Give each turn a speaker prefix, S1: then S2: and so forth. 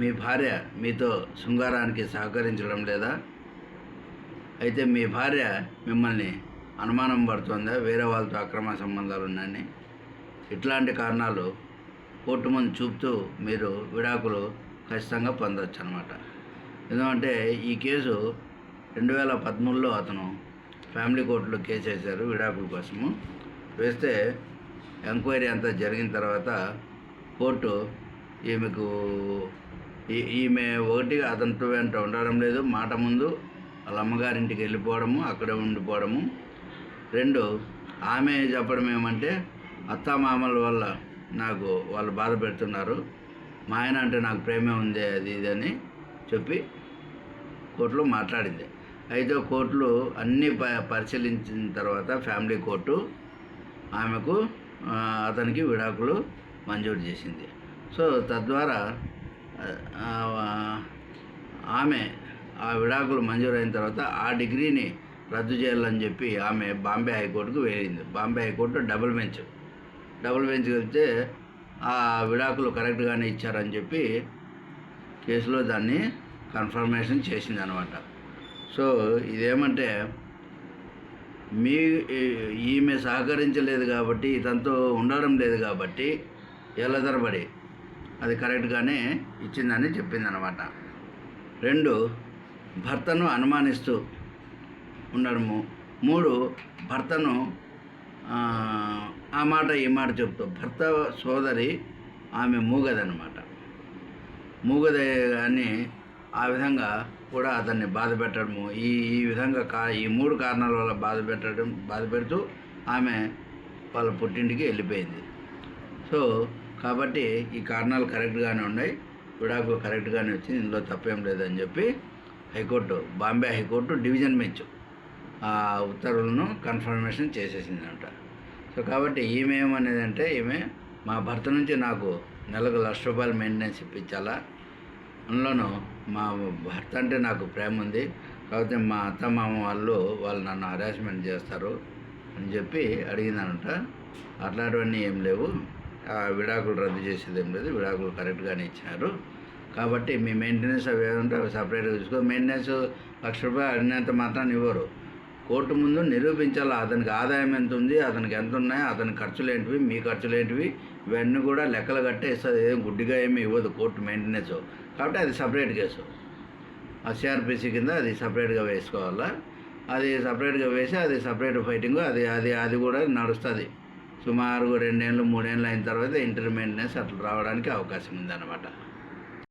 S1: మీ భార్య మీతో శృంగారానికి సహకరించడం లేదా? అయితే మీ భార్య మిమ్మల్ని అనుమానం పడుతుందా? వేరే వాళ్ళతో అక్రమ సంబంధాలు ఉన్నాయని? ఇట్లాంటి కారణాలు కోర్టు ముందు చూపుతూ మీరు విడాకులు ఖచ్చితంగా పొందవచ్చు అనమాట ఎందుకంటే ఈ కేసు రెండు వేల పదమూడులో అతను ఫ్యామిలీ కోర్టులో కేసు వేశారు విడాకుల కోసము. వేస్తే ఎంక్వైరీ అంతా జరిగిన తర్వాత కోర్టు ఈమెకు ఈమె ఒకటి అతనితో వెంట ఉండడం లేదు. మాట ముందు వాళ్ళ అమ్మగారింటికి వెళ్ళిపోవడము అక్కడే ఉండిపోవడము. రెండు ఆమె చెప్పడం ఏమంటే అత్తామామల వల్ల నాకు వాళ్ళు బాధ పెడుతున్నారు. మా ఆయన అంటే నాకు ప్రేమే ఉంది అది ఇది అని చెప్పి కోర్టులో మాట్లాడింది. అయితే కోర్టులు అన్నీ ప పరిశీలించిన తర్వాత ఫ్యామిలీ కోర్టు ఆమెకు అతనికి విడాకులు మంజూరు చేసింది. సో తద్వారా ఆమె ఆ విడాకులు మంజూరైన తర్వాత ఆ డిగ్రీని రద్దు చేయాలని చెప్పి ఆమె బాంబే హైకోర్టుకు వెళ్ళింది Bombay high court double bench. Double bench వెళ్తే ఆ విడాకులు కరెక్ట్గానే ఇచ్చారని చెప్పి కేసులో దాన్ని కన్ఫర్మేషన్ చేసింది అనమాట సో ఇదేమంటే మీ ఈమె సహకరించలేదు కాబట్టి ఇతనితో ఉండడం లేదు కాబట్టి ఏళ్ళ తరబడి అది కరెక్ట్గానే ఇచ్చిందని చెప్పిందనమాట. రెండు భర్తను అనుమానిస్తూ ఉండడము మూడు భర్తను ఆ, ఆ మాట ఈ మాట చెప్తూ భర్త సోదరి ఆమె మూగదనమాట. మూగదే అని ఆ విధంగా కూడా అతన్ని బాధ పెట్టడము ఈ ఈ విధంగా కా ఈ మూడు కారణాల వల్ల బాధ పెట్టడం బాధ పెడుతూ ఆమె వాళ్ళ పుట్టింటికి వెళ్ళిపోయింది. సో కాబట్టి ఈ కారణాలు కరెక్ట్గానే ఉన్నాయి. విడాకులు కరెక్ట్గానే వచ్చింది. ఇందులో తప్పేం లేదని చెప్పి high court Bombay high court division bench ఆ ఉత్తర్వులను కన్ఫర్మేషన్ చేసేసిందంట. సో కాబట్టి ఈమె ఏమనేది అంటే ఈమె మా భర్త నుంచి నాకు నెలకు లక్ష రూపాయలు మెయింటెనెన్స్ ఇప్పించాలా? అందులోనూ మా భర్త అంటే నాకు ప్రేమ ఉంది. కాకపోతే మా అత్త మామ వాళ్ళు వాళ్ళు నన్ను హరాస్మెంట్ చేస్తారు అని చెప్పి అడిగిందనంట అట్లాంటివన్నీ ఏం లేవు. విడాకులు రద్దు చేసేది ఏం లేదు విడాకులు కరెక్ట్గానే ఇచ్చినారు. కాబట్టి మీ మెయింటెనెన్స్ అవి ఏమంటే అవి సపరేట్గా చూసుకో మెయింటెనెన్స్ లక్ష రూపాయలు అడిగినంత మాత్రాన్ని ఇవ్వరు. కోర్టు ముందు నిరూపించాలి అతనికి ఆదాయం ఎంత ఉంది అతనికి ఎంత ఉన్నాయి అతని ఖర్చులు ఏంటివి మీ ఖర్చులు ఏంటివి ఇవన్నీ కూడా లెక్కలు కట్టేస్తుంది ఏం గుడ్డిగా ఏమీ ఇవ్వదు కోర్టు మెయింటెనెన్స్ కాబట్టి అది సపరేట్ కేసు. ఆ సిఆర్పిసి కింద అది సపరేట్గా వేసుకోవాలా? అది సపరేట్గా వేసి అది సపరేట్ ఫైటింగ్ అది అది అది కూడా నడుస్తుంది. సుమారు రెండేళ్ళు మూడేళ్ళు అయిన తర్వాత ఇంటర్ మెయింటెనెన్స్ అట్లా రావడానికి అవకాశం ఉందన్నమాట.